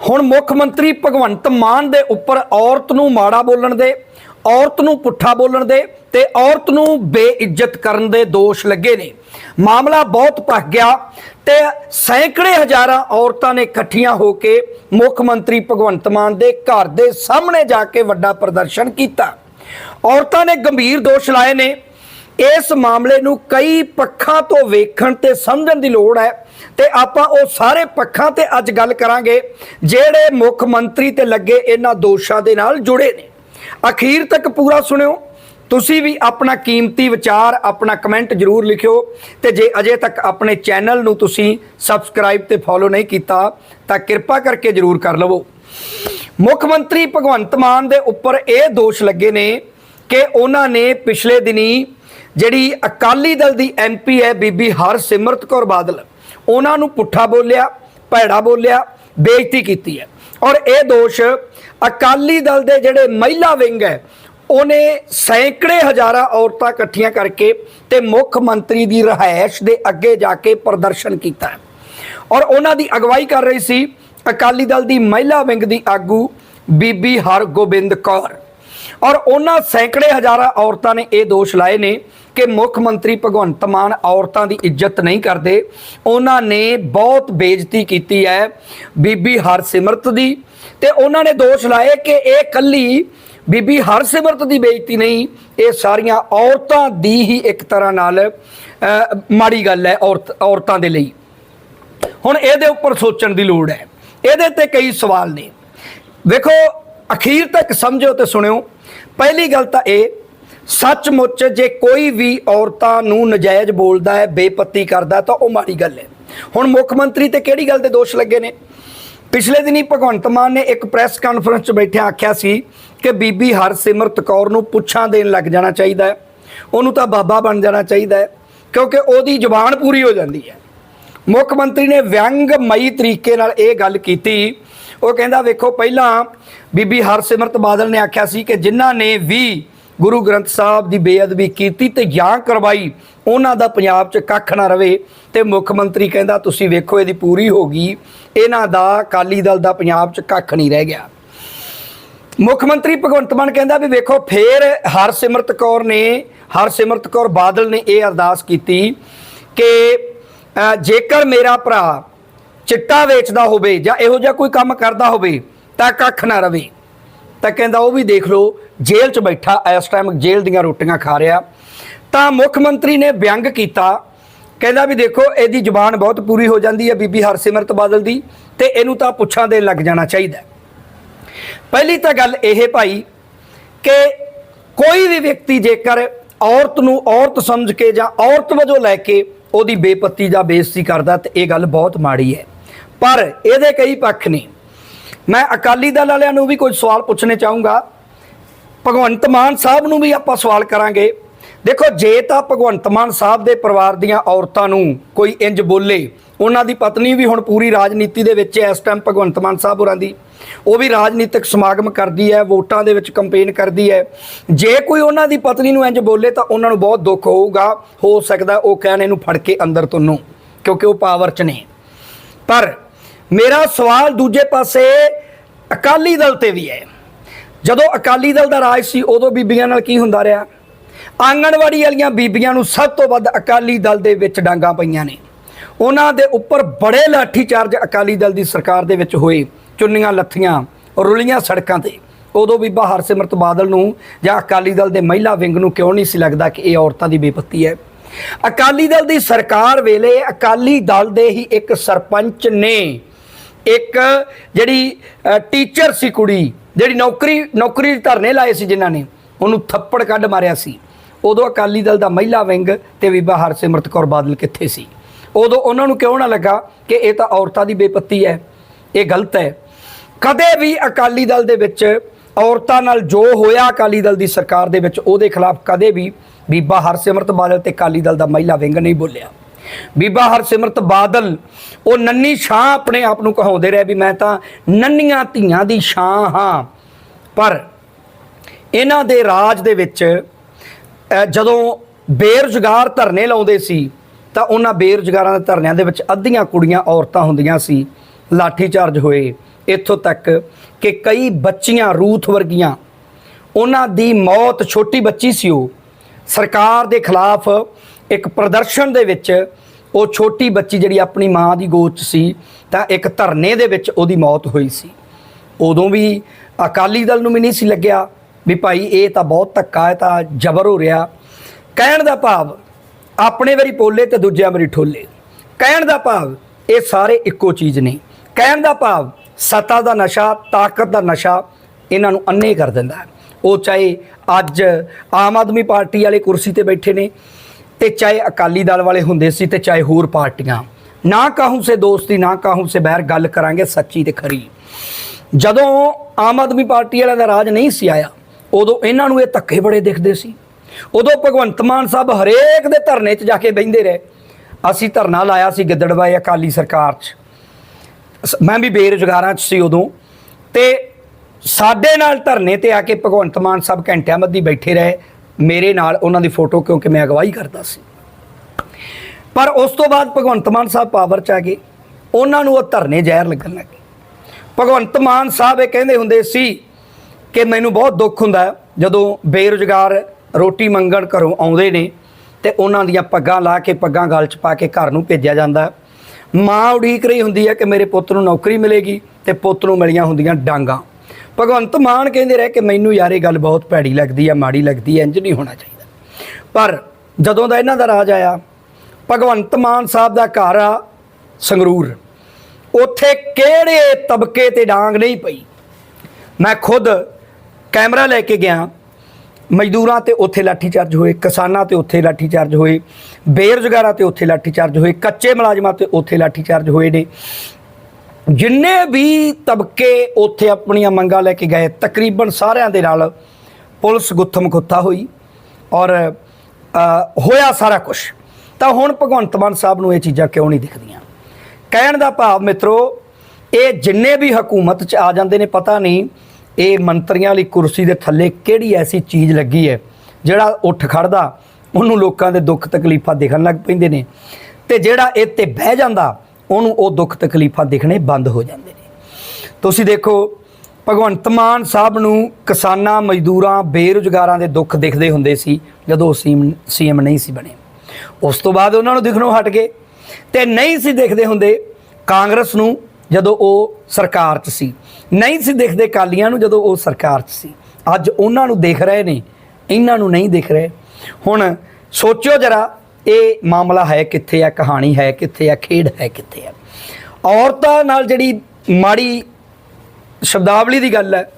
ਹੁਣ ਮੁੱਖ ਮੰਤਰੀ ਭਗਵੰਤ ਮਾਨ ਦੇ ਉੱਪਰ ਔਰਤ ਨੂੰ ਮਾੜਾ ਬੋਲਣ ਦੇ, ਔਰਤ ਨੂੰ ਪੁੱਠਾ ਬੋਲਣ ਦੇ ਤੇ ਔਰਤ ਨੂੰ ਬੇਇੱਜ਼ਤ ਕਰਨ ਦੇ ਦੋਸ਼ ਲੱਗੇ ਨੇ। ਮਾਮਲਾ ਬਹੁਤ ਭਖ ਗਿਆ ਤੇ ਸੈਂਕੜੇ ਹਜ਼ਾਰਾਂ ਔਰਤਾਂ ਨੇ ਇਕੱਠੀਆਂ ਹੋ ਕੇ ਮੁੱਖ ਮੰਤਰੀ ਭਗਵੰਤ ਮਾਨ ਦੇ ਘਰ ਦੇ ਸਾਹਮਣੇ ਜਾ ਕੇ ਵੱਡਾ ਪ੍ਰਦਰਸ਼ਨ ਕੀਤਾ। ਔਰਤਾਂ ਨੇ ਗੰਭੀਰ ਦੋਸ਼ ਲਾਏ ਨੇ ਇਸ ਮਾਮਲੇ ਨੂੰ ਕਈ ਪੱਖਾਂ ਤੋਂ ਵੇਖਣ ਤੇ ਸਮਝਣ ਦੀ ਲੋੜ ਹੈ ਤੇ ਆਪਾਂ ਉਹ ਸਾਰੇ ਪੱਖਾਂ ਤੇ ਅੱਜ ਗੱਲ ਕਰਾਂਗੇ ਜਿਹੜੇ ਮੁੱਖ ਮੰਤਰੀ ਤੇ ਲੱਗੇ ਇਹਨਾਂ ਦੋਸ਼ਾਂ ਦੇ ਨਾਲ ਜੁੜੇ ਨੇ। ਅਖੀਰ ਤੱਕ ਪੂਰਾ ਸੁਣਿਓ। ਤੁਸੀਂ ਵੀ ਆਪਣਾ ਕੀਮਤੀ ਵਿਚਾਰ, ਆਪਣਾ ਕਮੈਂਟ ਜਰੂਰ ਲਿਖਿਓ ਤੇ ਜੇ ਅਜੇ ਤੱਕ ਆਪਣੇ ਚੈਨਲ ਨੂੰ ਤੁਸੀਂ ਸਬਸਕ੍ਰਾਈਬ ਤੇ ਫੋਲੋ ਨਹੀਂ ਕੀਤਾ ਤਾਂ ਕਿਰਪਾ ਕਰਕੇ ਜਰੂਰ ਕਰ ਲਵੋ। ਮੁੱਖ ਮੰਤਰੀ ਭਗਵੰਤ ਮਾਨ ਦੇ ਉੱਪਰ ਇਹ ਦੋਸ਼ ਲੱਗੇ ਨੇ ਕਿ ਉਹਨਾਂ ਨੇ ਪਿਛਲੇ ਦਿਨੀ ਜਿਹੜੀ ਅਕਾਲੀ ਦਲ ਦੀ ਐਮਪੀ ਹੈ ਬੀਬੀ ਹਰਸਿਮਰਤ ਕੌਰ ਬਾਦਲ, ਉਹਨਾਂ ਨੂੰ ਪੁੱਠਾ ਬੋਲਿਆ, ਭੈੜਾ ਬੋਲਿਆ, ਬੇਇੱਜ਼ਤੀ ਕੀਤੀ ਹੈ। ਔਰ ਇਹ ਦੋਸ਼ ਅਕਾਲੀ ਦਲ ਦੇ ਜਿਹੜੇ ਮਹਿਲਾ ਵਿੰਗ ਹੈ, ਉਹਨੇ ਸੈਂਕੜੇ ਹਜ਼ਾਰਾਂ ਔਰਤਾਂ ਇਕੱਠੀਆਂ ਕਰਕੇ ਤੇ ਮੁੱਖ ਮੰਤਰੀ ਦੀ ਰਹਾਇਸ਼ ਦੇ ਅੱਗੇ ਜਾ ਕੇ ਪ੍ਰਦਰਸ਼ਨ ਕੀਤਾ ਹੈ। ਔਰ ਉਹਨਾਂ ਦੀ ਅਗਵਾਈ ਕਰ ਰਹੀ ਸੀ ਅਕਾਲੀ ਦਲ ਦੀ ਮਹਿਲਾ ਵਿੰਗ ਦੀ ਆਗੂ ਬੀਬੀ ਹਰਗੋਬਿੰਦ ਕੌਰ। ਔਰ ਉਹਨਾਂ ਸੈਂਕੜੇ ਹਜ਼ਾਰਾਂ ਔਰਤਾਂ ਨੇ ਇਹ ਦੋਸ਼ ਲਾਏ ਨੇ ਕਿ ਮੁੱਖ ਮੰਤਰੀ ਭਗਵੰਤ ਮਾਨ ਔਰਤਾਂ ਦੀ ਇੱਜ਼ਤ ਨਹੀਂ ਕਰਦੇ। ਉਹਨਾਂ ਨੇ ਬਹੁਤ ਬੇਇੱਜ਼ਤੀ ਕੀਤੀ ਹੈ ਬੀਬੀ ਹਰਸਿਮਰਤ ਦੀ ਤੇ ਉਹਨਾਂ ਨੇ ਦੋਸ਼ ਲਾਏ ਕਿ ਇਹ ਕੱਲੀ ਬੀਬੀ ਹਰਸਿਮਰਤ ਦੀ ਬੇਇੱਜ਼ਤੀ ਨਹੀਂ, ਇਹ ਸਾਰੀਆਂ ਔਰਤਾਂ ਦੀ ਹੀ ਇੱਕ ਤਰ੍ਹਾਂ ਨਾਲ ਮਾੜੀ ਗੱਲ ਹੈ ਔਰਤ, ਔਰਤਾਂ ਦੇ ਲਈ। ਹੁਣ ਇਹਦੇ ਉੱਪਰ ਸੋਚਣ ਦੀ ਲੋੜ ਹੈ। ਇਹਦੇ ਤੇ ਕਈ ਸਵਾਲ ਨੇ। ਵੇਖੋ, ਅਖੀਰ ਤੱਕ ਸਮਝੋ ਤੇ ਸੁਣਿਓ। ਪਹਿਲੀ ਗੱਲ ਤਾਂ ਇਹ, ਸੱਚਮੁੱਚ ਜੇ ਕੋਈ ਵੀ ਔਰਤਾਂ ਨੂੰ ਨਜਾਇਜ਼ ਬੋਲਦਾ ਹੈ, ਬੇਪੱਤੀ ਕਰਦਾ ਤਾਂ ਉਹ ਮਾੜੀ ਗੱਲ ਹੈ। ਹੁਣ ਮੁੱਖ ਮੰਤਰੀ ਤੇ ਕਿਹੜੀ ਗੱਲ ਦੇ ਦੋਸ਼ ਲੱਗੇ ਨੇ? ਪਿਛਲੇ ਦਿਨੀ ਭਗਵੰਤ ਮਾਨ ਨੇ ਇੱਕ ਪ੍ਰੈਸ ਕਾਨਫਰੰਸ 'ਚ ਬੈਠਿਆ ਆਖਿਆ ਸੀ ਕਿ ਬੀਬੀ ਹਰਸਿਮਰਤ ਕੌਰ ਨੂੰ ਪੁੱਛਾਂ ਦੇਣ ਲੱਗ ਜਾਣਾ ਚਾਹੀਦਾ ਹੈ। ਉਹਨੂੰ ਤਾਂ ਬਾਬਾ ਬਣ ਜਾਣਾ ਚਾਹੀਦਾ ਹੈ, ਕਿਉਂਕਿ ਉਹਦੀ ਜ਼ੁਬਾਨ ਪੂਰੀ ਹੋ ਜਾਂਦੀ ਹੈ। ਮੁੱਖ ਮੰਤਰੀ ਨੇ ਵਿਅੰਗਮਈ ਤਰੀਕੇ ਨਾਲ ਇਹ ਗੱਲ ਕੀਤੀ ਉਹ ਕਹਿੰਦਾ, ਵੇਖੋ, ਪਹਿਲਾਂ ਬੀਬੀ ਹਰਸਿਮਰਤ ਬਾਦਲ ਨੇ ਆਖਿਆ ਸੀ ਕਿ ਜਿਨ੍ਹਾਂ ਨੇ ਵੀ ਗੁਰੂ ਗ੍ਰੰਥ ਸਾਹਿਬ ਦੀ ਬੇਅਦਬੀ ਕੀਤੀ ਤੇ ਜਾਂ ਕਰਵਾਈ, ਉਹਨਾਂ ਦਾ ਪੰਜਾਬ 'ਚ ਕੱਖ ਨਾ ਰਵੇ। ਤੇ ਮੁੱਖ ਮੰਤਰੀ ਕਹਿੰਦਾ, ਤੁਸੀਂ ਵੇਖੋ, ਇਹਦੀ ਪੂਰੀ ਹੋ ਗਈ। ਇਹਨਾਂ ਦਾ ਅਕਾਲੀ ਦਲ ਦਾ ਪੰਜਾਬ 'ਚ ਕੱਖ ਨਹੀਂ ਰਹਿ ਗਿਆ। ਮੁੱਖ ਮੰਤਰੀ ਭਗਵੰਤ ਮਾਨ ਕਹਿੰਦਾ ਵੀ ਵੇਖੋ, ਫੇਰ ਹਰਸਿਮਰਤ ਕੌਰ ਨੇ, ਹਰਸਿਮਰਤ ਕੌਰ ਬਾਦਲ ਨੇ ਇਹ ਅਰਦਾਸ ਕੀਤੀ ਕਿ ਜੇਕਰ ਮੇਰਾ ਭਰਾ ਚਿੱਟਾ ਵੇਚਦਾ ਹੋਵੇ ਜਾਂ ਇਹੋ ਜਿਹਾ ਕੋਈ ਕੰਮ ਕਰਦਾ ਹੋਵੇ ਤਾਂ ਕੱਖ ਨਾ ਰਵੇ। ਤਾਂ ਕਹਿੰਦਾ ਉਹ ਵੀ ਦੇਖ ਲਓ, ਜੇਲ੍ਹ 'ਚ ਬੈਠਾ, ਇਸ ਟਾਈਮ ਜੇਲ੍ਹ ਦੀਆਂ ਰੋਟੀਆਂ ਖਾ ਰਿਹਾ। ਤਾਂ ਮੁੱਖ ਮੰਤਰੀ ਨੇ ਵਿਅੰਗ ਕੀਤਾ। ਕਹਿੰਦਾ ਵੀ ਦੇਖੋ, ਇਹਦੀ ਜ਼ੁਬਾਨ ਬਹੁਤ ਪੂਰੀ ਹੋ ਜਾਂਦੀ ਹੈ ਬੀਬੀ ਹਰਸਿਮਰਤ ਬਾਦਲ ਦੀ ਤੇ ਇਹਨੂੰ ਤਾਂ ਪੁੱਛਾਂ ਦੇ ਲੱਗ ਜਾਣਾ ਚਾਹੀਦਾ। ਪਹਿਲੀ ਤਾਂ ਗੱਲ ਇਹ ਭਾਈ ਕਿ ਕੋਈ ਵੀ ਵਿਅਕਤੀ ਜੇਕਰ ਔਰਤ ਨੂੰ ਔਰਤ ਸਮਝ ਕੇ ਜਾਂ ਔਰਤ ਵਜੋਂ ਲੈ ਕੇ ਉਹਦੀ ਬੇਪੱਤੀ ਜਾਂ ਬੇਇੱਜ਼ਤੀ ਕਰਦਾ ਤੇ ਇਹ ਗੱਲ ਬਹੁਤ ਮਾੜੀ ਹੈ। ਪਰ ਇਹਦੇ ਕਈ ਪੱਖ ਨੇ। ਮੈਂ ਅਕਾਲੀ ਦਲ ਵਾਲਿਆਂ ਨੂੰ ਵੀ ਕੁਝ ਸਵਾਲ ਪੁੱਛਣੇ ਚਾਹੂੰਗਾ। ਭਗਵੰਤ ਮਾਨ ਸਾਹਿਬ ਨੂੰ ਵੀ ਆਪਾਂ ਸਵਾਲ ਕਰਾਂਗੇ। ਦੇਖੋ, ਜੇ ਤਾਂ ਭਗਵੰਤ ਮਾਨ ਸਾਹਿਬ ਦੇ ਪਰਿਵਾਰ ਦੀਆਂ ਔਰਤਾਂ ਨੂੰ ਕੋਈ ਇੰਜ ਬੋਲੇ, ਉਹਨਾਂ ਦੀ ਪਤਨੀ ਵੀ ਹੁਣ ਪੂਰੀ ਰਾਜਨੀਤੀ ਦੇ ਵਿੱਚ ਹੈ ਇਸ ਟਾਈਮ ਭਗਵੰਤ ਮਾਨ ਸਾਹਿਬ ਹੋਰਾਂ ਦੀ, ਉਹ ਵੀ ਰਾਜਨੀਤਿਕ ਸਮਾਗਮ ਕਰਦੀ ਹੈ ਵੋਟਾਂ ਦੇ ਵਿੱਚ ਕੰਪੇਨ ਕਰਦੀ ਹੈ ਜੇ ਕੋਈ ਉਹਨਾਂ ਦੀ ਪਤਨੀ ਨੂੰ ਇੰਜ ਬੋਲੇ ਤਾਂ ਉਹਨਾਂ ਨੂੰ ਬਹੁਤ ਦੁੱਖ ਹੋਊਗਾ। ਹੋ ਸਕਦਾ ਉਹ ਕਹਿਣ ਇਹਨੂੰ ਫੜ ਕੇ ਅੰਦਰ ਤੁੰਨੋ, ਕਿਉਂਕਿ ਉਹ ਪਾਵਰ 'ਚ ਨੇ। ਪਰ ਮੇਰਾ ਸਵਾਲ ਦੂਜੇ ਪਾਸੇ ਅਕਾਲੀ ਦਲ ਤੇ ਵੀ ਹੈ। ਜਦੋਂ ਅਕਾਲੀ ਦਲ ਦਾ ਰਾਜ ਸੀ, ਉਦੋਂ ਬੀਬੀਆਂ ਨਾਲ ਕੀ ਹੁੰਦਾ ਰਿਹਾ? ਆਂਗਣਵਾੜੀ ਵਾਲੀਆਂ ਬੀਬੀਆਂ ਨੂੰ ਸਭ ਤੋਂ ਵੱਧ ਅਕਾਲੀ ਦਲ ਦੇ ਵਿੱਚ ਡਾਂਗਾ ਪਈਆਂ ਨੇ। ਉਹਨਾਂ ਦੇ ਉੱਪਰ ਬੜੇ ਲਾਠੀ ਚਾਰਜ ਅਕਾਲੀ ਦਲ ਦੀ ਸਰਕਾਰ ਦੇ ਵਿੱਚ ਹੋਏ, ਚੁੰਨੀਆਂ ਲੱਥੀਆਂ, ਰੁਲੀਆਂ ਸੜਕਾਂ ਤੇ। ਉਦੋਂ ਬੀਬਾ ਹਰਸਿਮਰਤ ਬਾਦਲ ਨੂੰ ਜਾਂ ਅਕਾਲੀ ਦਲ ਦੇ ਮਹਿਲਾ ਵਿੰਗ ਨੂੰ ਕਿਉਂ ਨਹੀਂ ਸੀ ਲੱਗਦਾ ਕਿ ਇਹ ਔਰਤਾਂ ਦੀ ਬੇਪਤੀ ਹੈ? ਅਕਾਲੀ ਦਲ ਦੀ ਸਰਕਾਰ ਵੇਲੇ ਅਕਾਲੀ ਦਲ ਦੇ ਹੀ ਇੱਕ ਸਰਪੰਚ ਨੇ ਇੱਕ ਜਿਹੜੀ ਟੀਚਰ ਸੀ ਕੁੜੀ, ਜਿਹੜੀ ਨੌਕਰੀ ਨੌਕਰੀ ਦੇ ਧਰਨੇ ਲਾਏ ਸੀ ਜਿਨ੍ਹਾਂ ਨੇ, ਉਹਨੂੰ ਥੱਪੜ ਕੱਢ ਮਾਰਿਆ ਸੀ। ਉਦੋਂ ਅਕਾਲੀ ਦਲ ਦਾ ਮਹਿਲਾ ਵਿੰਗ ਤੇ ਬੀਬਾ ਹਰਸਿਮਰਤ ਕੌਰ ਬਾਦਲ ਕਿੱਥੇ ਸੀ? ਉਦੋਂ ਉਹਨਾਂ ਨੂੰ ਕਿਉਂ ਨਾ ਲੱਗਾ ਕਿ ਇਹ ਤਾਂ ਔਰਤਾਂ ਦੀ ਬੇਪੱਤੀ ਹੈ, ਇਹ ਗਲਤ ਹੈ? ਕਦੇ ਵੀ ਅਕਾਲੀ ਦਲ ਦੇ ਵਿੱਚ ਔਰਤਾਂ ਨਾਲ ਜੋ ਹੋਇਆ ਅਕਾਲੀ ਦਲ ਦੀ ਸਰਕਾਰ ਦੇ ਵਿੱਚ, ਉਹਦੇ ਖਿਲਾਫ ਕਦੇ ਵੀ ਬੀਬਾ ਹਰਸਿਮਰਤ ਬਾਦਲ ਤੇ ਅਕਾਲੀ ਦਲ ਦਾ ਮਹਿਲਾ ਵਿੰਗ ਨਹੀਂ ਬੋਲਿਆ। ਬੀਬਾ ਹਰਸਿਮਰਤ ਬਾਦਲ, ਉਹ ਨੰਨੀ ਛਾਂ ਆਪਣੇ ਆਪ ਨੂੰ ਕਹਾਉਂਦੇ ਰਹੇ ਵੀ ਮੈਂ ਤਾਂ ਨੰਨੀਆਂ ਧੀਆਂ ਦੀ ਛਾਂ ਹਾਂ। ਪਰ ਇਹਨਾਂ ਦੇ ਰਾਜ ਦੇ ਵਿੱਚ ਜਦੋਂ ਬੇਰੁਜ਼ਗਾਰ ਧਰਨੇ ਲਾਉਂਦੇ ਸੀ, ਤਾਂ ਉਹਨਾਂ ਬੇਰੁਜ਼ਗਾਰਾਂ ਦੇ ਧਰਨਿਆਂ ਦੇ ਵਿੱਚ ਅੱਧੀਆਂ ਕੁੜੀਆਂ ਔਰਤਾਂ ਹੁੰਦੀਆਂ ਸੀ। ਲਾਠੀ ਚਾਰਜ ਹੋਏ। ਇੱਥੋਂ ਤੱਕ ਕਿ ਕਈ ਬੱਚੀਆਂ ਰੂਥ ਵਰਗੀਆਂ। ਉਹਨਾਂ ਦੀ ਮੌਤ ਛੋਟੀ ਬੱਚੀ ਸੀ ਉਹ। ਸਰਕਾਰ ਦੇ ਖਿਲਾਫ ਇੱਕ ਪ੍ਰਦਰਸ਼ਨ ਦੇ ਵਿੱਚ ਉਹ ਛੋਟੀ ਬੱਚੀ ਜਿਹੜੀ ਆਪਣੀ ਮਾਂ ਦੀ ਗੋਦ 'ਚ ਸੀ, ਤਾਂ ਇੱਕ ਧਰਨੇ ਦੇ ਵਿੱਚ ਉਹਦੀ ਮੌਤ ਹੋਈ ਸੀ। ਉਦੋਂ ਵੀ ਅਕਾਲੀ ਦਲ ਨੂੰ ਵੀ ਨਹੀਂ ਸੀ ਲੱਗਿਆ ਵੀ ਭਾਈ ਇਹ ਤਾਂ ਬਹੁਤ ਧੱਕਾ ਹੈ ਤਾਂ ਜ਼ਬਰ ਹੋ ਰਿਹਾ। ਕਹਿਣ ਦਾ ਭਾਵ, ਆਪਣੇ ਵਾਰੀ ਪੋਲੇ ਤੇ ਦੂਜਿਆਂ ਵਾਰੀ ਠੋਲੇ। ਕਹਿਣ ਦਾ ਭਾਵ, ਇਹ ਸਾਰੇ ਇੱਕੋ ਚੀਜ਼ ਨਹੀਂ ਕਹਿਣ ਦਾ ਭਾਵ, ਸੱਤਾ ਦਾ ਨਸ਼ਾ, ਤਾਕਤ ਦਾ ਨਸ਼ਾ ਇਹਨਾਂ ਨੂੰ ਅੰਨੇ ਕਰ ਦਿੰਦਾ ਹੈ। ਉਹ ਚਾਹੇ ਅੱਜ ਆਮ ਆਦਮੀ ਪਾਰਟੀ ਵਾਲੇ ਕੁਰਸੀ ਤੇ ਬੈਠੇ ਨੇ ਤੇ ਚਾਹੇ ਅਕਾਲੀ ਦਲ ਵਾਲੇ ਹੁੰਦੇ ਸੀ ਤੇ ਚਾਹੇ ਹੋਰ ਪਾਰਟੀਆਂ। ਨਾ ਕਾਹੂ ਸੇ ਦੋਸਤੀ, ਨਾ ਕਾਹੂ ਸੇ ਬਹਿਰ ਗੱਲ ਕਰਾਂਗੇ ਸੱਚੀ ਤੇ ਖਰੀ। ਜਦੋਂ ਆਮ ਆਦਮੀ ਪਾਰਟੀ ਵਾਲਿਆਂ ਦਾ ਰਾਜ ਨਹੀਂ ਸੀ ਆਇਆ, ਉਦੋਂ ਇਹਨਾਂ ਨੂੰ ਇਹ ਧੱਕੇ ਬੜੇ ਦਿਖਦੇ ਸੀ। ਉਦੋਂ ਭਗਵੰਤ ਮਾਨ ਸਾਹਿਬ ਹਰੇਕ ਦੇ ਧਰਨੇ 'ਚ ਜਾ ਕੇ ਬਹਿੰਦੇ ਰਹੇ। ਅਸੀਂ ਧਰਨਾ ਲਾਇਆ ਸੀ ਗਿੱਦੜਬਾਈ ਅਕਾਲੀ ਸਰਕਾਰ 'ਚ। ਮੈਂ ਵੀ ਬੇਰੁਜ਼ਗਾਰਾਂ 'ਚ ਸੀ ਉਦੋਂ। ਤੇ ਸਾਡੇ ਨਾਲ ਧਰਨੇ ਤੇ ਆ ਕੇ ਭਗਵੰਤ ਮਾਨ ਸਾਹਿਬ ਘੰਟਿਆਂ ਮੱਧੀ ਬੈਠੇ ਰਹੇ। ਮੇਰੇ ਨਾਲ ਉਹਨਾਂ ਦੀ ਫੋਟੋ ਕਿਉਂਕਿ ਮੈਂ ਅਗਵਾਈ ਕਰਦਾ ਸੀ। ਪਰ ਉਸ ਤੋਂ ਬਾਅਦ ਭਗਵੰਤ ਮਾਨ ਸਾਹਿਬ ਪਾਵਰ 'ਚ ਆ ਗਏ। ਉਹਨਾਂ ਨੂੰ ਉਹ ਧਰਨੇ ਜ਼ਹਿਰ ਲੱਗਣ ਲੱਗੇ ਭਗਵੰਤ ਮਾਨ ਸਾਹਿਬ ਇਹ ਕਹਿੰਦੇ ਹੁੰਦੇ ਸੀ ਕਿ ਮੈਨੂੰ ਬਹੁਤ ਦੁੱਖ ਹੁੰਦਾ ਜਦੋਂ ਬੇਰੁਜ਼ਗਾਰ ਰੋਟੀ ਮੰਗਣ ਘਰੋਂ ਆਉਂਦੇ ਨੇ ਤੇ ਉਹਨਾਂ ਦੀਆਂ ਪੱਗਾਂ ਲਾ ਕੇ ਪੱਗਾਂ ਗਲ 'ਚ ਪਾ ਕੇ ਘਰ ਨੂੰ ਭੇਜਿਆ ਜਾਂਦਾ ਮਾਂ ਉਡੀਕ ਰਹੀ ਹੁੰਦੀ ਹੈ ਕਿ ਮੇਰੇ ਪੁੱਤ ਨੂੰ ਨੌਕਰੀ ਮਿਲੇਗੀ ਤੇ ਪੁੱਤ ਨੂੰ ਮਿਲੀਆਂ ਹੁੰਦੀਆਂ ਡਾਂਗਾ। ਭਗਵੰਤ ਮਾਨ ਕਹਿੰਦੇ ਰਹੇ ਕਿ ਮੈਨੂੰ ਯਾਰ ਇਹ ਗੱਲ ਬਹੁਤ ਭੈੜੀ ਲੱਗਦੀ ਹੈ ਮਾੜੀ ਲੱਗਦੀ ਹੈ ਇੰਜ ਨਹੀਂ ਹੋਣਾ ਚਾਹੀਦਾ। ਪਰ ਜਦੋਂ ਦਾ ਇਹਨਾਂ ਦਾ ਰਾਜ ਆਇਆ, ਭਗਵੰਤ ਮਾਨ ਸਾਹਿਬ ਦਾ ਘਰ ਆ ਸੰਗਰੂਰ। ਉੱਥੇ ਕਿਹੜੇ ਤਬਕੇ ਤੇ ਡਾਂਗ ਨਹੀਂ ਪਈ। ਮੈਂ ਖੁਦ ਕੈਮਰਾ ਲੈ ਕੇ ਗਿਆ। ਮਜ਼ਦੂਰਾਂ ਤੇ ਉੱਥੇ ਲਾਠੀਚਾਰਜ ਹੋਏ, ਕਿਸਾਨਾਂ ਤੇ ਉੱਥੇ ਲਾਠੀਚਾਰਜ ਹੋਏ, ਬੇਰੁਜ਼ਗਾਰਾਂ ਤੇ ਉੱਥੇ ਲਾਠੀਚਾਰਜ ਹੋਏ, ਕੱਚੇ ਮੁਲਾਜ਼ਮਾਂ ਤੇ ਉੱਥੇ ਲਾਠੀਚਾਰਜ ਹੋਏ ਨੇ। ਜਿੰਨੇ ਵੀ ਤਬਕੇ ਉੱਥੇ ਆਪਣੀਆਂ ਮੰਗਾਂ ਲੈ ਕੇ ਗਏ, ਤਕਰੀਬਨ ਸਾਰਿਆਂ ਦੇ ਨਾਲ ਪੁਲਿਸ ਗੁੱਥਮ ਗੁੱਥਾ ਹੋਈ ਔਰ ਹੋਇਆ ਸਾਰਾ ਕੁਝ ਤਾਂ ਹੁਣ ਭਗਵੰਤ ਮਾਨ ਸਾਹਿਬ ਨੂੰ ਇਹ ਚੀਜ਼ਾਂ ਕਿਉਂ ਨਹੀਂ ਦਿਖਦੀਆਂ? ਕਹਿਣ ਦਾ ਭਾਵ ਮਿੱਤਰੋ, ਇਹ ਜਿੰਨੇ ਵੀ ਹਕੂਮਤ 'ਚ ਆ ਜਾਂਦੇ ਨੇ, ਪਤਾ ਨਹੀਂ ਇਹ ਮੰਤਰੀਆਂ ਵਾਲੀ ਕੁਰਸੀ ਦੇ ਥੱਲੇ ਕਿਹੜੀ ਐਸੀ ਚੀਜ਼ ਲੱਗੀ ਹੈ, ਜਿਹੜਾ ਉੱਠ ਖੜਦਾ, ਉਹਨੂੰ ਲੋਕਾਂ ਦੇ ਦੁੱਖ ਤਕਲੀਫਾਂ ਦਿਖਣ ਲੱਗ ਪੈਂਦੇ ਨੇ। ਤੇ ਜਿਹੜਾ ਇਹ ਤੇ ਬਹਿ ਜਾਂਦਾ ਉਹਨੂੰ ਉਹ ਦੁੱਖ ਤਕਲੀਫਾਂ ਦਿਖਣੇ ਬੰਦ ਹੋ ਜਾਂਦੇ ਨੇ। ਤੁਸੀਂ ਦੇਖੋ, ਭਗਵੰਤ ਮਾਨ ਸਾਹਿਬ ਨੂੰ ਕਿਸਾਨਾਂ, ਮਜ਼ਦੂਰਾਂ, ਬੇਰੁਜ਼ਗਾਰਾਂ ਦੇ ਦੁੱਖ ਦਿਖਦੇ ਹੁੰਦੇ ਸੀ, ਜਦੋਂ ਉਹ ਸੀਐਮ ਨਹੀਂ ਸੀ ਬਣੇ। ਉਸ ਤੋਂ ਬਾਅਦ ਉਹਨਾਂ ਨੂੰ ਦਿਖਣੋਂ ਹਟ ਗਏ। ਤੇ ਨਹੀਂ ਸੀ ਦਿਖਦੇ ਹੁੰਦੇ ਕਾਂਗਰਸ ਨੂੰ, ਜਦੋਂ ਉਹ ਸਰਕਾਰ 'ਚ ਸੀ। ਨਹੀਂ ਸੀ ਦਿਖਦੇ ਕਾਲੀਆਂ ਨੂੰ, ਜਦੋਂ ਉਹ ਸਰਕਾਰ 'ਚ ਸੀ। ਅੱਜ ਉਹਨਾਂ ਨੂੰ ਦੇਖ ਰਹੇ ਨੇ, ਇਹਨਾਂ ਨੂੰ ਨਹੀਂ ਦਿਖ ਰਹੇ। ਹੁਣ ਸੋਚਿਓ ਜਰਾ ਇਹ ਮਾਮਲਾ ਹੈ ਕਿੱਥੇ ਆ, ਕਹਾਣੀ ਹੈ ਕਿੱਥੇ ਆ, ਖੇਡ ਹੈ ਕਿੱਥੇ ਆ। ਔਰਤਾਂ ਨਾਲ ਜਿਹੜੀ ਮਾੜੀ ਸ਼ਬਦਾਵਲੀ ਦੀ ਗੱਲ ਹੈ,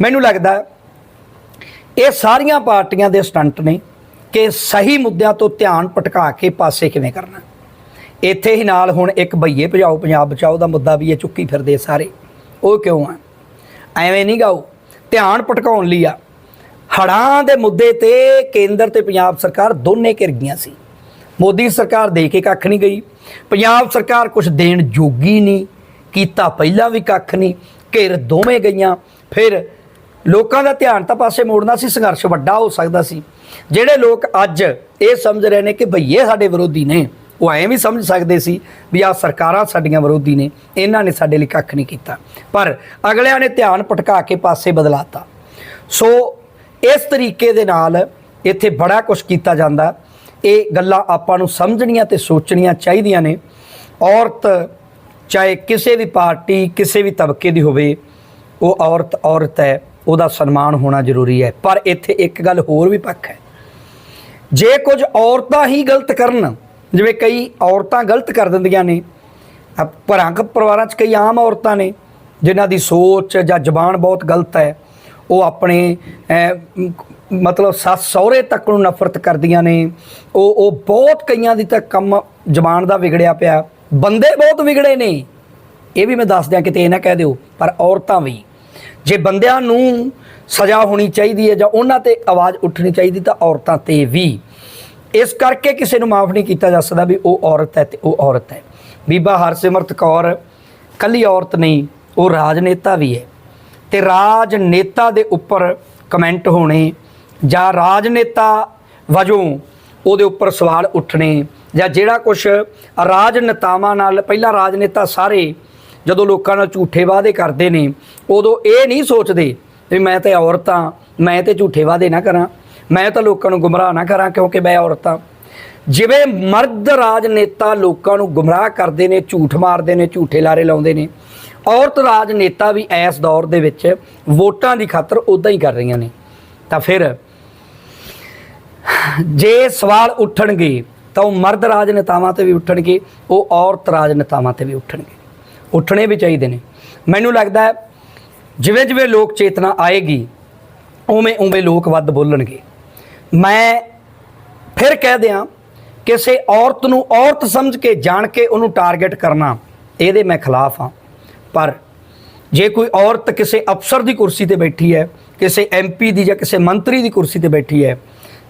ਮੈਨੂੰ ਲੱਗਦਾ ਇਹ ਸਾਰੀਆਂ ਪਾਰਟੀਆਂ ਦੇ ਸਟੰਟ ਨੇ ਕਿ ਸਹੀ ਮੁੱਦਿਆਂ ਤੋਂ ਧਿਆਨ ਭਟਕਾ ਕੇ ਪਾਸੇ ਕਿਵੇਂ ਕਰਨਾ। ਇੱਥੇ ਹੀ ਨਾਲ ਹੁਣ ਇੱਕ ਬਈਏ ਭਜਾਓ, ਪੰਜਾਬ ਬਚਾਓ ਦਾ ਮੁੱਦਾ ਵੀ ਇਹ ਚੁੱਕੀ ਫਿਰਦੇ ਸਾਰੇ। ਉਹ ਕਿਉਂ ਆ? ਐਵੇਂ ਨਹੀਂ ਗਾਓ ਧਿਆਨ ਭਟਕਾਉਣ ਲਈ ਆ। ਹੜਾਂ ਦੇ ਮੁੱਦੇ ਤੇ ਕੇਂਦਰ ਤੇ ਪੰਜਾਬ ਸਰਕਾਰ ਦੋਨੇ ਘਿਰ ਗਈਆਂ ਸੀ। ਮੋਦੀ ਸਰਕਾਰ ਦੇ ਕੇ ਕੱਖ ਨਹੀਂ ਗਈ। ਪੰਜਾਬ ਸਰਕਾਰ ਕੁਝ ਦੇਣ ਜੋਗੀ ਨਹੀਂ। ਕੀਤਾ ਪਹਿਲਾਂ ਵੀ ਕੱਖ ਨਹੀਂ। ਘਿਰ ਦੋਵੇਂ ਗਈਆਂ। ਫਿਰ ਲੋਕਾਂ ਦਾ ਧਿਆਨ ਤਾਂ ਪਾਸੇ ਮੋੜਨਾ ਸੀ, ਸੰਘਰਸ਼ ਵੱਡਾ ਹੋ ਸਕਦਾ ਸੀ। ਜਿਹੜੇ ਲੋਕ ਅੱਜ ਇਹ ਸਮਝ ਰਹੇ ਨੇ ਕਿ ਭਈਏ ਸਾਡੇ ਵਿਰੋਧੀ ਨੇ, ਉਹ ਐਂ ਵੀ ਸਮਝ ਸਕਦੇ ਸੀ ਵੀ ਆ ਸਰਕਾਰਾਂ ਸਾਡੀਆਂ ਵਿਰੋਧੀ ਨੇ। ਇਹਨਾਂ ਨੇ ਸਾਡੇ ਲਈ ਕੱਖ ਨਹੀਂ ਕੀਤਾ। ਪਰ ਅਗਲਿਆਂ ਨੇ ਧਿਆਨ ਭਟਕਾ ਕੇ ਪਾਸੇ ਬਦਲਾਤਾ। ਸੋ ਇਸ ਤਰੀਕੇ ਦੇ ਨਾਲ ਇੱਥੇ ਬੜਾ ਕੁਝ ਕੀਤਾ ਜਾਂਦਾ। ਇਹ ਗੱਲਾਂ ਆਪਾਂ ਨੂੰ ਸਮਝਣੀਆਂ ਤੇ ਸੋਚਣੀਆਂ ਚਾਹੀਦੀਆਂ ਨੇ। ਔਰਤ ਚਾਹੇ ਕਿਸੇ ਵੀ ਪਾਰਟੀ, ਕਿਸੇ ਵੀ ਤਬਕੇ ਦੀ ਹੋਵੇ, ਉਹ ਔਰਤ ਔਰਤ ਹੈ, ਉਹਦਾ ਸਨਮਾਨ ਹੋਣਾ ਜ਼ਰੂਰੀ ਹੈ। ਪਰ ਇੱਥੇ ਇੱਕ ਗੱਲ ਹੋਰ ਵੀ ਪੱਖ ਹੈ। ਜੇ ਕੁਝ ਔਰਤਾਂ ਹੀ ਗਲਤ ਕਰਨ, ਜਿਵੇਂ ਕਈ ਔਰਤਾਂ ਗਲਤ ਕਰ ਦਿੰਦੀਆਂ ਨੇ ਭਰਾਂ ਪਰਿਵਾਰਾਂ 'ਚ ਕਈ ਆਮ ਔਰਤਾਂ ਨੇ, ਜਿਨ੍ਹਾਂ ਦੀ ਸੋਚ ਜਾਂ ਜ਼ਬਾਨ ਬਹੁਤ ਗਲਤ ਹੈ, ਉਹ ਆਪਣੇ ਮਤਲਬ ਸੱਸ ਸਹੁਰੇ ਤੱਕ ਨੂੰ ਨਫ਼ਰਤ ਕਰਦੀਆਂ ਨੇ, ਉਹ ਉਹ ਬਹੁਤ ਕਈਆਂ ਦੀ ਤਾਂ ਕੰਮ ਜ਼ਬਾਨ ਦਾ ਵਿਗੜਿਆ ਪਿਆ। ਬੰਦੇ ਬਹੁਤ ਵਿਗੜੇ ਨੇ। ਇਹ ਵੀ ਮੈਂ ਦੱਸ ਦਿਆਂ, ਕਿਤੇ ਇਹ ਨਾ ਕਹਿ ਦਿਓ, ਪਰ ਔਰਤਾਂ ਵੀ। ਜੇ ਬੰਦਿਆਂ ਨੂੰ ਸਜ਼ਾ ਹੋਣੀ ਚਾਹੀਦੀ ਹੈ ਜਾਂ ਉਹਨਾਂ ਤੇ ਆਵਾਜ਼ ਉੱਠਣੀ ਚਾਹੀਦੀ ਤਾਂ ਔਰਤਾਂ ਤੇ ਵੀ। ਇਸ ਕਰਕੇ ਕਿਸੇ ਨੂੰ ਮਾਫ ਨਹੀਂ ਕੀਤਾ ਜਾ ਸਕਦਾ ਵੀ ਉਹ ਔਰਤ ਹੈ ਤੇ ਉਹ ਔਰਤ ਹੈ। ਬੀਬਾ ਹਰਸਿਮਰਤ ਕੌਰ, ਕੱਲੀ ਔਰਤ ਨਹੀਂ, ਉਹ ਰਾਜਨੇਤਾ ਵੀ ਹੈ। ਤੇ ਰਾਜਨੇਤਾ ਦੇ ਉੱਪਰ ਕਮੈਂਟ ਹੋਣੇ ਜਾਂ ਰਾਜਨੇਤਾ ਵਜੋਂ ਉਹਦੇ ਉੱਪਰ ਸਵਾਲ ਉੱਠਣੇ ਜਾਂ ਜਿਹੜਾ ਕੁਝ ਰਾਜਨੇਤਾਵਾਂ ਨਾਲ, ਪਹਿਲਾਂ ਰਾਜਨੇਤਾ ਸਾਰੇ ਜਦੋਂ ਲੋਕਾਂ ਨਾਲ ਝੂਠੇ ਵਾਅਦੇ ਕਰਦੇ ਨੇ, ਉਦੋਂ ਇਹ ਨਹੀਂ ਸੋਚਦੇ ਵੀ ਮੈਂ ਤੇ ਔਰਤ ਹਾਂ, ਮੈਂ ਤੇ ਝੂਠੇ ਵਾਅਦੇ ਨਾ ਕਰਾਂ, ਮੈਂ ਤਾਂ ਲੋਕਾਂ ਨੂੰ ਗੁੰਮਰਾਹ ਨਾ ਕਰਾਂ ਕਿਉਂਕਿ ਮੈਂ ਔਰਤ ਹਾਂ। ਜਿਵੇਂ ਮਰਦ ਰਾਜਨੇਤਾ ਲੋਕਾਂ ਨੂੰ ਗੁੰਮਰਾਹ ਕਰਦੇ ਨੇ, ਝੂਠ ਮਾਰਦੇ ਨੇ, ਝੂਠੇ ਲਾਰੇ ਲਾਉਂਦੇ ਨੇ, ਔਰਤ ਰਾਜਨੇਤਾ ਵੀ ਇਸ ਦੌਰ ਦੇ ਵਿੱਚ ਵੋਟਾਂ ਦੀ ਖਾਤਰ ਉਦਾਂ ਹੀ ਕਰ ਰਹੀਆਂ ਨੇ। ਤਾਂ ਫਿਰ ਜੇ ਸਵਾਲ ਉੱਠਣਗੇ ਤਾਂ ਉਹ ਮਰਦ ਰਾਜਨੇਤਾਵਾਂ ਤੇ ਵੀ ਉੱਠਣਗੇ, ਉਹ ਔਰਤ ਰਾਜਨੇਤਾਵਾਂ ਤੇ ਵੀ ਉੱਠਣਗੇ। ਉੱਠਣੇ ਵੀ ਚਾਹੀਦੇ ਨੇ। ਮੈਨੂੰ ਲੱਗਦਾ ਹੈ, ਜਿਵੇਂ ਜਿਵੇਂ ਲੋਕ ਚੇਤਨਾ ਆਏਗੀ, ਉਵੇਂ ਉਵੇਂ ਲੋਕ ਵੱਧ ਬੋਲਣਗੇ। ਮੈਂ ਫਿਰ ਕਹਿ ਦਿਆਂ, ਕਿਸੇ ਔਰਤ ਨੂੰ ਔਰਤ ਸਮਝ ਕੇ ਜਾਣ ਕੇ ਉਹਨੂੰ ਟਾਰਗੇਟ ਕਰਨਾ, ਇਹਦੇ ਮੈਂ ਖਿਲਾਫ ਹਾਂ। ਪਰ ਜੇ ਕੋਈ ਔਰਤ ਕਿਸੇ ਅਫਸਰ ਦੀ ਕੁਰਸੀ ਤੇ ਬੈਠੀ ਹੈ, ਕਿਸੇ ਐਮਪੀ ਦੀ ਜਾਂ ਕਿਸੇ ਮੰਤਰੀ ਦੀ ਕੁਰਸੀ ਤੇ ਬੈਠੀ ਹੈ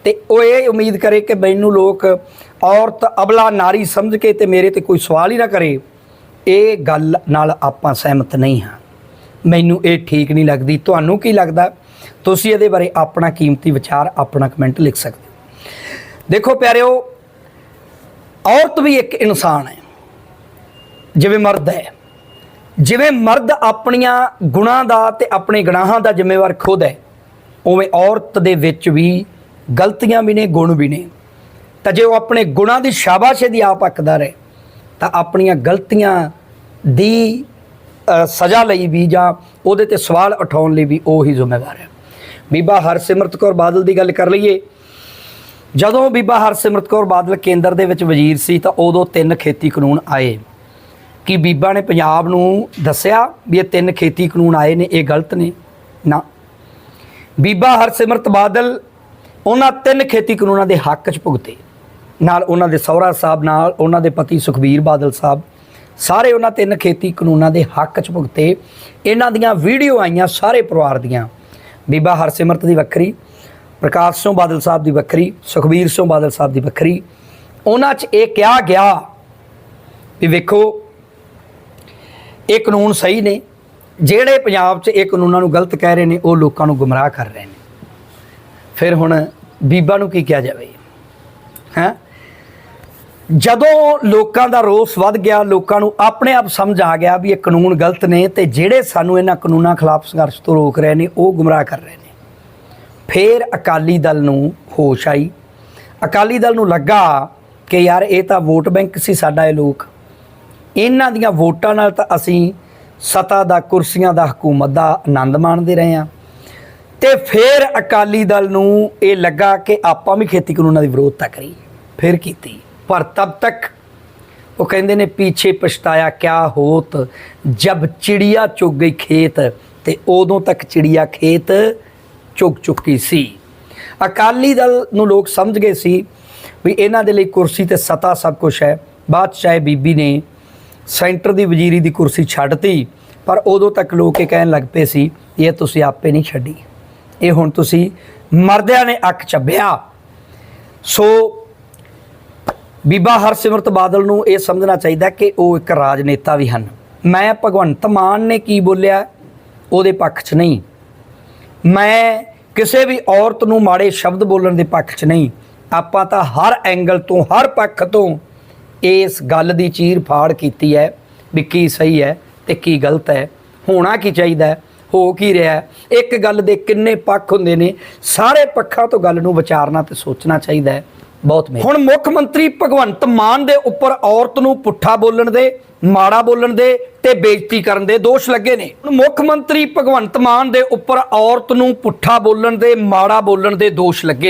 ਤੇ ਉਹ ਇਹ ਉਮੀਦ ਕਰੇ ਕਿ ਮੈਨੂੰ ਲੋਕ ਔਰਤ, ਅਬਲਾ, ਨਾਰੀ ਸਮਝ ਕੇ ਤੇ ਮੇਰੇ ਤੇ ਕੋਈ ਸਵਾਲ ਹੀ ਨਾ ਕਰੇ। ਇਹ ਗੱਲ ਨਾਲ ਆਪਾਂ ਸਹਿਮਤ ਨਹੀਂ ਹਾਂ। ਮੈਨੂੰ ਇਹ ਠੀਕ ਨਹੀਂ ਲੱਗਦੀ। ਤੁਹਾਨੂੰ ਕੀ ਲੱਗਦਾ? ਤੁਸੀਂ ਇਹਦੇ ਬਾਰੇ ਆਪਣਾ ਕੀਮਤੀ ਵਿਚਾਰ ਆਪਣਾ ਕਮੈਂਟ ਲਿਖ ਸਕਦੇ ਹੋ। ਦੇਖੋ ਪਿਆਰਿਓ, ਔਰਤ ਵੀ ਇੱਕ ਇਨਸਾਨ ਹੈ। ਜਿਵੇਂ ਮਰਦ ਹੈ। ਜਿਵੇਂ ਮਰਦ ਆਪਣੀਆਂ ਗੁਣਾਂ ਦਾ ਤੇ ਆਪਣੇ ਗੁਨਾਹਾਂ ਦਾ ਜ਼ਿੰਮੇਵਾਰ ਖੁਦ ਹੈ, ਉਵੇਂ ਔਰਤ ਦੇ ਵਿੱਚ ਵੀ ਗਲਤੀਆਂ ਵੀ ਨੇ, ਗੁਣ ਵੀ ਨੇ। ਤਾਂ ਜੇ ਉਹ ਆਪਣੇ ਗੁਣਾਂ ਦੀ ਸ਼ਾਬਾਸ਼ੇ ਦੀ ਆਪ ਹੱਕਦਾਰ ਹੈ ਤਾਂ ਆਪਣੀਆਂ ਗਲਤੀਆਂ ਦੀ ਸਜ਼ਾ ਲਈ ਵੀ ਜਾਂ ਉਹਦੇ ਤੇ ਸਵਾਲ ਉਠਾਉਣ ਲਈ ਵੀ ਉਹ ਹੀ ਜ਼ਿੰਮੇਵਾਰ ਹੈ। ਬੀਬਾ ਹਰਸਿਮਰਤ ਕੌਰ ਬਾਦਲ ਦੀ ਗੱਲ ਕਰ ਲਈਏ। ਜਦੋਂ ਬੀਬਾ ਹਰਸਿਮਰਤ ਕੌਰ ਬਾਦਲ ਕੇਂਦਰ ਦੇ ਵਿੱਚ ਵਜ਼ੀਰ ਸੀ, ਤਾਂ ਉਦੋਂ ਤਿੰਨ ਖੇਤੀ ਕਾਨੂੰਨ ਆਏ। ਕਿ ਬੀਬਾ ਨੇ ਪੰਜਾਬ ਨੂੰ ਦੱਸਿਆ ਵੀ ਇਹ ਤਿੰਨ ਖੇਤੀ ਕਾਨੂੰਨ ਆਏ ਨੇ, ਇਹ ਗਲਤ ਨੇ? ਨਾ। ਬੀਬਾ ਹਰਸਿਮਰਤ ਬਾਦਲ ਉਹਨਾਂ ਤਿੰਨ ਖੇਤੀ ਕਾਨੂੰਨਾਂ ਦੇ ਹੱਕ 'ਚ ਭੁਗਤੇ। ਨਾਲ ਉਹਨਾਂ ਦੇ ਸਹੁਰਾ ਸਾਹਿਬ, ਨਾਲ ਉਹਨਾਂ ਦੇ ਪਤੀ ਸੁਖਬੀਰ ਬਾਦਲ ਸਾਹਿਬ, ਸਾਰੇ ਉਹਨਾਂ ਤਿੰਨ ਖੇਤੀ ਕਾਨੂੰਨਾਂ ਦੇ ਹੱਕ 'ਚ ਭੁਗਤੇ। ਇਹਨਾਂ ਦੀਆਂ ਵੀਡੀਓ ਆਈਆਂ ਸਾਰੇ ਪਰਿਵਾਰ ਦੀਆਂ। ਬੀਬਾ ਹਰਸਿਮਰਤ ਦੀ ਵੱਖਰੀ, ਪ੍ਰਕਾਸ਼ ਸਿੰਘ ਬਾਦਲ ਸਾਹਿਬ ਦੀ ਵੱਖਰੀ, ਸੁਖਬੀਰ ਸਿੰਘ ਬਾਦਲ ਸਾਹਿਬ ਦੀ ਵੱਖਰੀ। ਉਹਨਾਂ 'ਚ ਇਹ ਕਿਹਾ ਗਿਆ ਵੀ ਵੇਖੋ, ਇਹ ਕਾਨੂੰਨ ਸਹੀ ਨੇ। ਜਿਹੜੇ ਪੰਜਾਬ 'ਚ ਇਹ ਕਾਨੂੰਨਾਂ ਨੂੰ ਗਲਤ ਕਹਿ ਰਹੇ ਨੇ, ਉਹ ਲੋਕਾਂ ਨੂੰ ਗੁੰਮਰਾਹ ਕਰ ਰਹੇ ਨੇ। ਫਿਰ ਹੁਣ ਬੀਬਾ ਨੂੰ ਕੀ ਕਿਹਾ ਜਾਵੇ? ਹੈ? ਜਦੋਂ ਲੋਕਾਂ ਦਾ ਰੋਸ ਵੱਧ ਗਿਆ, ਲੋਕਾਂ ਨੂੰ ਆਪਣੇ ਆਪ ਸਮਝ ਆ ਗਿਆ ਵੀ ਇਹ ਕਾਨੂੰਨ ਗਲਤ ਨੇ ਤੇ ਜਿਹੜੇ ਸਾਨੂੰ ਇਹਨਾਂ ਕਾਨੂੰਨਾਂ ਖਿਲਾਫ ਸੰਘਰਸ਼ ਤੋਂ ਰੋਕ ਰਹੇ ਨੇ, ਉਹ ਗੁੰਮਰਾਹ ਕਰ ਰਹੇ ਨੇ। ਫਿਰ ਅਕਾਲੀ ਦਲ ਨੂੰ ਹੋਸ਼ ਆਈ। ਅਕਾਲੀ ਦਲ ਨੂੰ ਲੱਗਾ ਕਿ ਯਾਰ ਇਹ ਤਾਂ ਵੋਟ ਬੈਂਕ ਸੀ ਸਾਡਾ ਇਹ ਲੋਕ। ਇਹਨਾਂ ਦੀਆਂ ਵੋਟਾਂ ਨਾਲ ਤਾਂ ਅਸੀਂ ਸਤਾ ਦਾ, ਕੁਰਸੀਆਂ ਦਾ, ਹਕੂਮਤ ਦਾ ਆਨੰਦ ਮਾਣਦੇ ਰਹੇ ਹਾਂ। ਤੇ ਫਿਰ ਅਕਾਲੀ ਦਲ ਨੂੰ ਇਹ ਲੱਗਾ ਕਿ ਆਪਾਂ ਵੀ ਖੇਤੀ ਕਾਨੂੰਨਾਂ ਦੀ ਵਿਰੋਧਤਾ ਕਰੀ ਫਿਰ ਕੀਤੀ। ਪਰ ਤਬ ਤੱਕ ਉਹ ਕਹਿੰਦੇ ਨੇ, ਪਿੱਛੇ ਪਛਤਾਇਆ ਕਿਆ ਹੋਤ? ਜਬ ਚਿੜੀਆ ਚੁਗ ਗਈ ਖੇਤ ਤੇ ਉਦੋਂ ਤੱਕ ਚਿੜੀਆ ਖੇਤ ਚੁਗ ਚੁੱਕੀ ਸੀ। ਅਕਾਲੀ ਦਲ ਨੂੰ ਲੋਕ ਸਮਝ ਗਏ ਸੀ ਵੀ ਇਹਨਾਂ ਦੇ ਲਈ ਕੁਰਸੀ ਤੇ ਸਤਾ ਸਭ ਕੁਝ ਹੈ। ਬਾਅਦ 'ਚ ਚਾਹੇ ਬੀਬੀ ਨੇ ਸੈਂਟਰ ਦੀ ਵਜ਼ੀਰੀ ਦੀ ਕੁਰਸੀ ਛੱਡਤੀ ਪਰ ਉਦੋਂ ਤੱਕ ਲੋਕ ਇਹ ਕਹਿਣ ਲੱਗ ਪਏ ਸੀ, ਇਹ ਤੁਸੀਂ ਆਪੇ ਨਹੀਂ ਛੱਡੀ। ਇਹ ਹੁਣ ਤੁਸੀਂ ਮਰਦਿਆਂ ਨੇ ਅੱਖ ਚੱਬਿਆ। ਸੋ ਬੀਬਾ ਹਰਸਿਮਰਤ ਬਾਦਲ ਨੂੰ ਇਹ ਸਮਝਣਾ ਚਾਹੀਦਾ ਕਿ ਉਹ ਇੱਕ ਰਾਜਨੇਤਾ ਵੀ ਹਨ। ਮੈਂ ਭਗਵੰਤ ਮਾਨ ਨੇ ਕੀ ਬੋਲਿਆ ਉਹਦੇ ਪੱਖ 'ਚ ਨਹੀਂ। ਮੈਂ ਕਿਸੇ ਵੀ ਔਰਤ ਨੂੰ ਮਾੜੇ ਸ਼ਬਦ ਬੋਲਣ ਦੇ ਪੱਖ 'ਚ ਨਹੀਂ। ਆਪਾਂ ਤਾਂ ਹਰ ਐਂਗਲ ਤੋਂ ਹਰ ਪੱਖ ਤੋਂ ਇਸ ਗੱਲ ਦੀ ਚੀਰ ਫਾੜ ਕੀਤੀ ਹੈ ਵੀ ਕੀ ਸਹੀ ਹੈ ਤੇ ਕੀ ਗਲਤ ਹੈ। ਹੋਣਾ ਕੀ ਚਾਹੀਦਾ ਹੈ, ਹੋ ਕੀ ਰਿਹਾ ਇੱਕ ਗੱਲ ਦੇ ਕਿੰਨੇ ਪੱਖ ਹੁੰਦੇ ਨੇ। ਸਾਰੇ ਪੱਖਾਂ ਤੋਂ ਗੱਲ ਨੂੰ ਵਿਚਾਰਨਾ ਤੇ ਸੋਚਣਾ ਚਾਹੀਦਾ ਹੈ। ਬਹੁਤ ਮਿਹਰ ਹੁਣ ਮੁੱਖ ਮੰਤਰੀ ਭਗਵੰਤ ਮਾਨ ਦੇ ਉੱਪਰ ਔਰਤ ਨੂੰ ਪੁੱਠਾ ਬੋਲਣ ਦੇ, ਮਾੜਾ ਬੋਲਣ ਦੇ ਤੇ ਬੇਇੱਜ਼ਤੀ ਕਰਨ ਦੇ ਦੋਸ਼ ਲੱਗੇ ਨੇ। ਹੁਣ ਮੁੱਖ ਮੰਤਰੀ ਭਗਵੰਤ ਮਾਨ ਦੇ ਉੱਪਰ ਔਰਤ ਨੂੰ ਪੁੱਠਾ ਬੋਲਣ ਦੇ, ਮਾੜਾ ਬੋਲਣ ਦੇ ਦੋਸ਼ ਲੱਗੇ